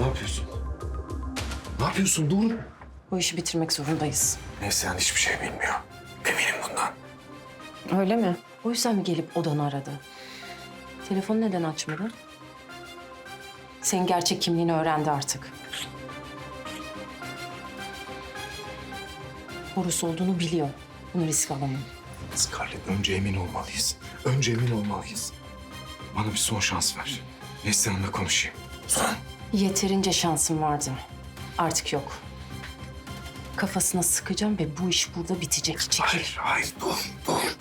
Ne yapıyorsun? Ne yapıyorsun? Dur. Bu işi bitirmek zorundayız. Neslihan hiçbir şey bilmiyor. Eminim bundan. Öyle mi? O yüzden mi gelip odanı aradı? Telefonu neden açmadı? Senin gerçek kimliğini öğrendi artık. Horus olduğunu biliyor. Bunu risk alamam. Scarlett önce emin olmalıyız. Önce emin olmalıyız. Bana bir son şans ver. Neslihan'la konuşayım. Son. Yeterince şansım vardı. Artık yok. Kafasına sıkacağım ve bu iş burada bitecek. Çekil. Hayır, hayır. Dur, dur.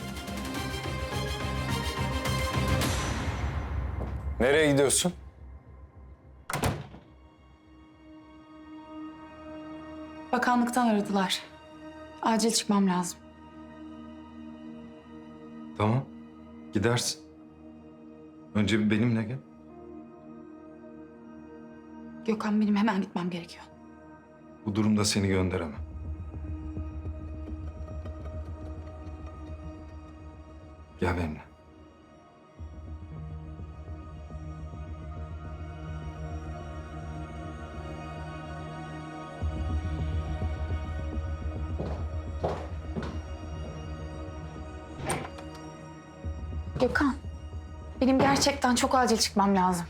Nereye gidiyorsun? Bakanlıktan aradılar. Acil çıkmam lazım. Tamam. Gidersin. Önce bir benimle gel. Gökhan benim hemen gitmem gerekiyor. Bu durumda seni gönderemem. Gel benimle. Gökhan, benim gerçekten çok acil çıkmam lazım.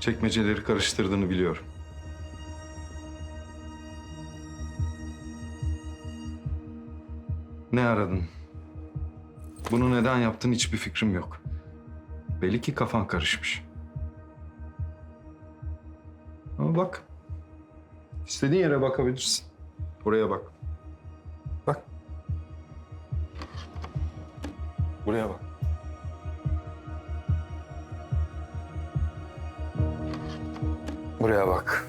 Çekmeceleri karıştırdığını biliyorum. Ne aradın? Bunu neden yaptın hiçbir fikrim yok. Belli ki kafan karışmış. Ama bak. İstediğin yere bakabilirsin. Buraya bak. Bak. Buraya bak. Buraya bak.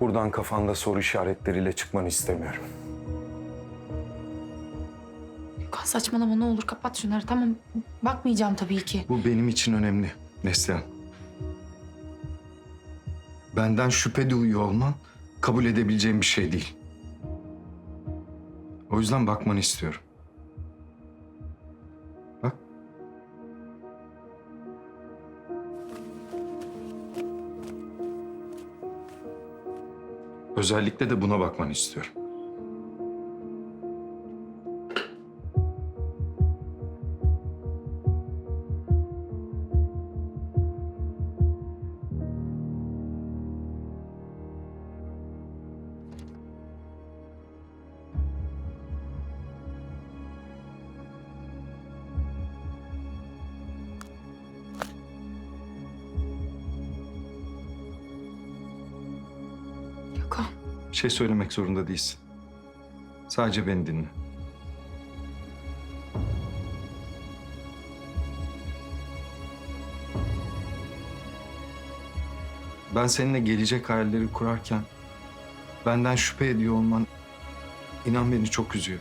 Buradan kafanda soru işaretleriyle çıkmanı istemiyorum. Gökhan saçmalama ne olur kapat şunları tamam. Bakmayacağım tabii ki. Bu benim için önemli Neslihan. Benden şüphe duyuyor olman kabul edebileceğim bir şey değil. O yüzden bakmanı istiyorum. Özellikle de buna bakmanı istiyorum. Şey söylemek zorunda değilsin. Sadece beni dinle. Ben seninle gelecek hayalleri kurarken benden şüphe ediyor olman inan beni çok üzüyor.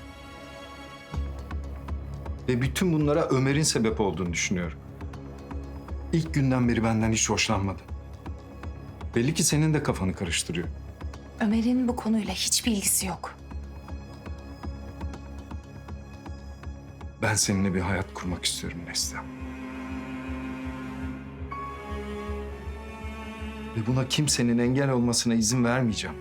Ve bütün bunlara Ömer'in sebep olduğunu düşünüyorum. İlk günden beri benden hiç hoşlanmadı. Belli ki senin de kafanı karıştırıyor. Ömer'in bu konuyla hiçbir ilgisi yok. Ben seninle bir hayat kurmak istiyorum Neslihan. Ve buna kimsenin engel olmasına izin vermeyeceğim.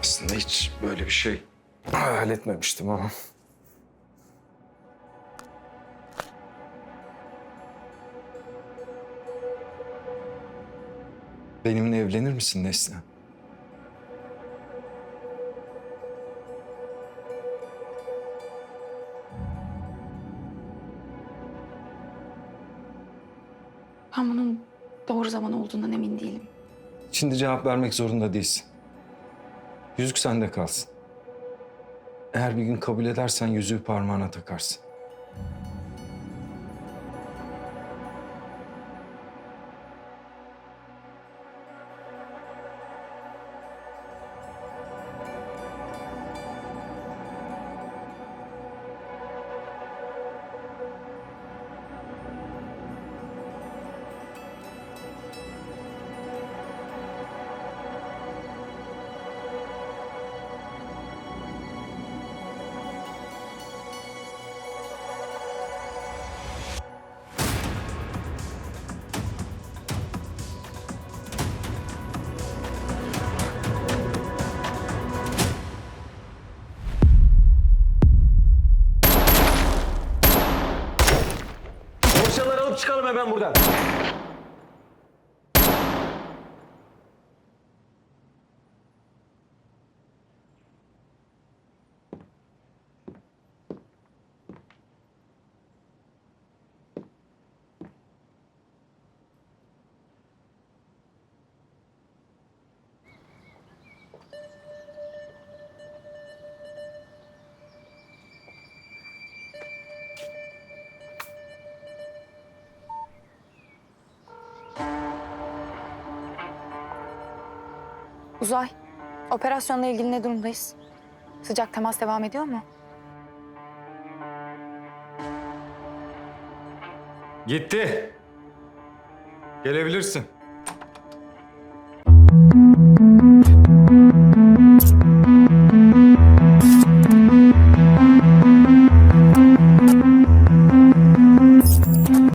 Aslında hiç böyle bir şey hayal etmemiştim ama. Benimle evlenir misin Neslihan? Ben bunun doğru zaman olduğundan emin değilim. Şimdi cevap vermek zorunda değilsin. Yüzük sende kalsın. Eğer bir gün kabul edersen yüzüğü parmağına takarsın. çıkalım hemen buradan. Uzay, operasyonla ilgili ne durumdayız? Sıcak temas devam ediyor mu? Gitti. Gelebilirsin.